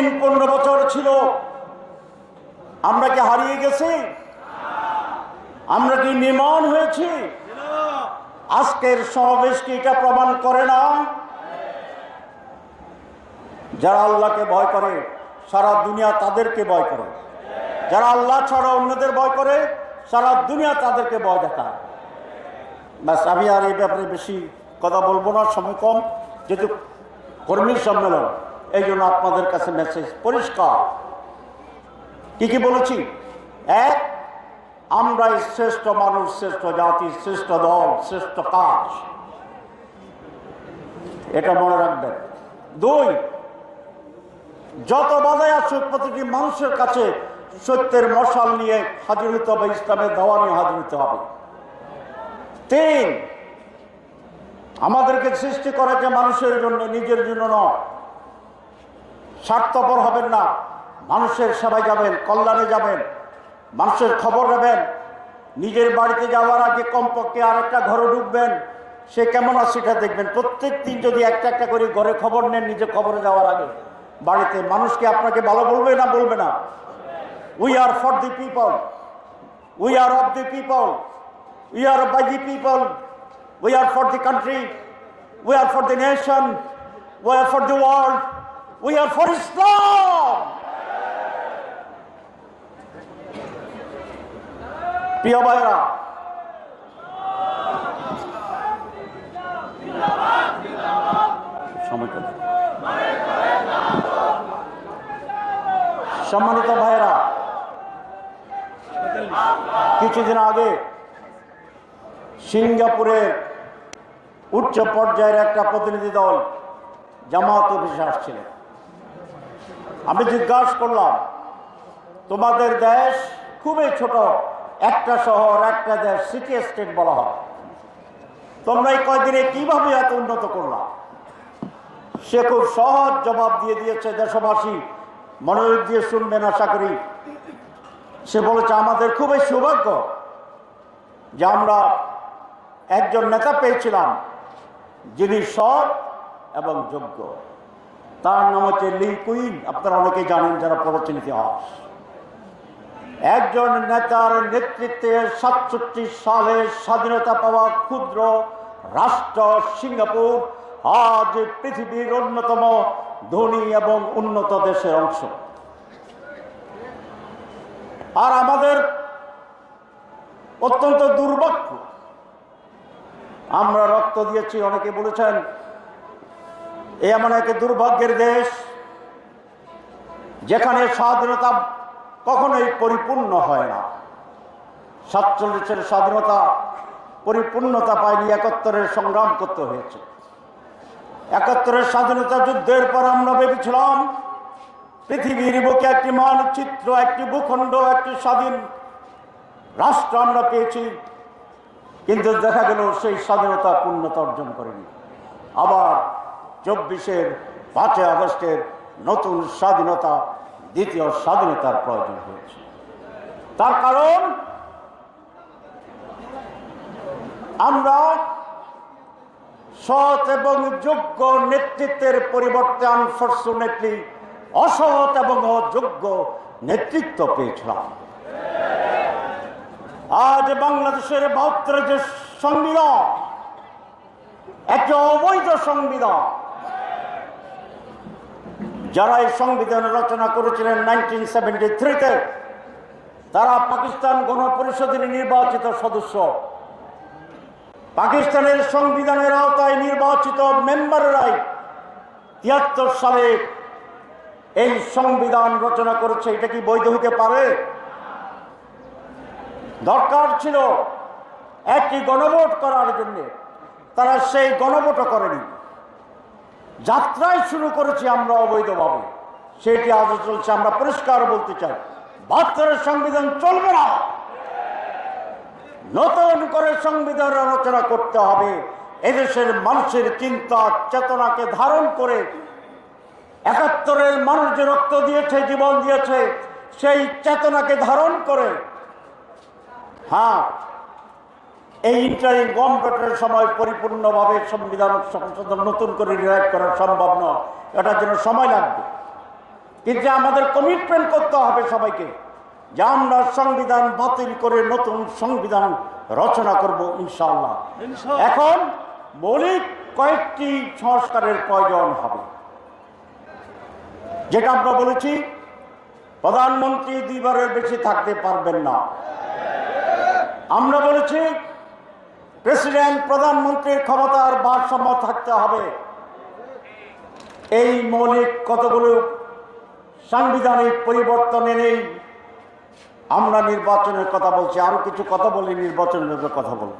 দিন পনেরো বছর ছিল। আমরা কি হারিয়ে গেছি? আমরা কি নির্মাণ হয়েছি? আজকের সমাবেশ কি এটা প্রমাণ করে না? যারা আল্লাহকে ভয় করে, সারা দুনিয়া তাদেরকে ভয় করে। যারা আল্লাহ ছাড়া অন্যদের ভয় করে, সারা দুনিয়া তাদেরকে ভয় দেখায়। ব্যাস, আমি আর এই ব্যাপারে বেশি কথা বলব না, সময় কম। যেহেতু কর্মী সম্মেলন। এই জন্য আপনাদের কাছে মেসেজ পরিষ্কার। কি কি বলেছি? এক, আমরাই শ্রেষ্ঠ মানুষ, শ্রেষ্ঠ জাতি, শ্রেষ্ঠ দল, শ্রেষ্ঠ কাজ। এটা মনে রাখবেন। দুই, যত বাধায় আসুক প্রতিটি মানুষের কাছে সত্যের মশাল নিয়ে হাজির হতে হবে, ইসলামের দাওয়া নিয়ে হাজির হতে হবে। তিন, আমাদেরকে সৃষ্টি করেছে মানুষের জন্য, নিজের জন্য নয় স্বার্থপর হবেন না। মানুষের সেবায় যাবেন, কল্যাণে যাবেন। মানুষের খবর নেবেন। নিজের বাড়িতে যাওয়ার আগে কমপক্ষে আরেকটা ঘরে ঢুকবেন। সে কেমন আছে সেটা দেখবেন। প্রত্যেক দিন যদি একটা একটা করে ঘরে খবর নেন নিজে খবরে যাওয়ার আগে। বাড়িতে মানুষকে আপনাকে ভালো বলবে না বলবে না? We are for the people we are of the people we are by the people we are for the country we are for the nation we are for the world we are for Islam প্রিয় ভাইরা? সম্মানিত ভাইরা কিছুদিন আগে সিঙ্গাপুরের উচ্চ পর্যায়ের একটা প্রতিনিধি দল জামাত অফিসে আসছিলেন আমি জিজ্ঞাসা করলাম, তোমাদের দেশ খুবই ছোট। একটা শহর, একটা দেশ সিটি স্টেট বলা হয়। তোমরা এই কয়দিনে কীভাবে এত উন্নত করলাম সে খুব সহজ জবাব দিয়ে দিয়েছে দেশবাসী। মনোযোগ দিয়ে শুনবেন, আশা করি। সে বলেছে, আমাদের খুবই সৌভাগ্য যে আমরা একজন নেতা পেয়েছিলাম যিনি সৎ এবং যোগ্য। তার নাম হচ্ছে লি কুইন। আপনারা অনেকেই জানেন যারা পড়েছেন ইতিহাস। একজন নেতার নেতৃত্বে সাতষট্টি সালে স্বাধীনতা পাওয়া ক্ষুদ্র রাষ্ট্র সিঙ্গাপুর আজ পৃথিবীর অন্যতম ধনী এবং উন্নত দেশের অংশ। আর আমাদের অত্যন্ত দুর্ভাগ্য, আমরা রক্ত দিয়েছি, অনেকে বলেছেন এ এমন এক দুর্ভাগ্যের দেশ যেখানে স্বাধীনতা কখনোই পরিপূর্ণ হয় না। সাতচল্লিশের স্বাধীনতা পরিপূর্ণতা পায়নি, একাত্তরের সংগ্রাম করতে হয়েছে। একাত্তরের স্বাধীনতা যুদ্ধের পর আমরা ভেবেছিলাম, পৃথিবীর বুকে একটি মানচিত্র, একটি ভূখণ্ড, একটি স্বাধীন রাষ্ট্র আমরা পেয়েছি। কিন্তু দেখা গেল সেই স্বাধীনতা পূর্ণতা অর্জন করেনি। আবার চব্বিশের পাঁচই আগস্টের নতুন স্বাধীনতা, দ্বিতীয় স্বাধীনতার প্রয়োজন হয়েছে। তার কারণ, আমরা সৎ এবং যোগ্য নেতৃত্বের পরিবর্তে আনফর্চুনেটলি অসৎ এবং অযোগ্য নেতৃত্ব পেয়েছিলাম। আজ বাংলাদেশের বাহাত্তর যে সংবিধান একটি অবৈধ সংবিধান যারা এই সংবিধান রচনা করেছিলেন নাইনটিন সেভেন্টি থ্রিতে, তারা পাকিস্তান গণপরিষদের নির্বাচিত সদস্য। পাকিস্তানের সংবিধানের আওতায় নির্বাচিত মেম্বাররাই তিয়াত্তর সালে এই সংবিধান রচনা করেছে। এটা কি বৈধ হতে পারে? দরকার ছিল একটি গণভোট করার জন্য। তারা সেই গণভোটও করেনি। যাত্রায় শুরু করেছি আমরা অবৈধভাবে। সেটি আজও চলছে, আমরা পরিষ্কার বলতে চাই। বাহাত্তরের সংবিধান চলবে না। নতুন করে সংবিধান রচনা করতে হবে। এদেশের মানুষের চিন্তা, চেতনাকে ধারণ করে একাত্তরের মানুষ যে রক্ত দিয়েছে, জীবন দিয়েছে, সেই চেতনাকে ধারণ করে। হ্যাঁ এই ইন্টারিম গভর্নমেন্টের সময় পরিপূর্ণভাবে সংবিধান সংশোধন নতুন করে রিরাইট করা সম্ভব নয়। এটার জন্য সময় লাগবে। কিন্তু আমাদের কমিটমেন্ট করতে হবে সবাইকে যে আমরা সংবিধান বাতিল করে নতুন সংবিধান রচনা করব ইনশাল্লাহ এখন মৌলিক কয়েকটি সংস্কারের প্রয়োজন হবে। যেটা আমরা বলেছি প্রধানমন্ত্রী দুইবারের বেশি থাকতে পারবেন না। আমরা বলেছি প্রেসিডেন্ট, প্রধানমন্ত্রীর ক্ষমতার ভারসাম্য থাকতে হবে। এই মৌলিক কতগুলো সাংবিধানিক পরিবর্তন এনেই আমরা নির্বাচনের কথা বলছি, আরও কিছু কথা বলি, নির্বাচনের কথা বলব।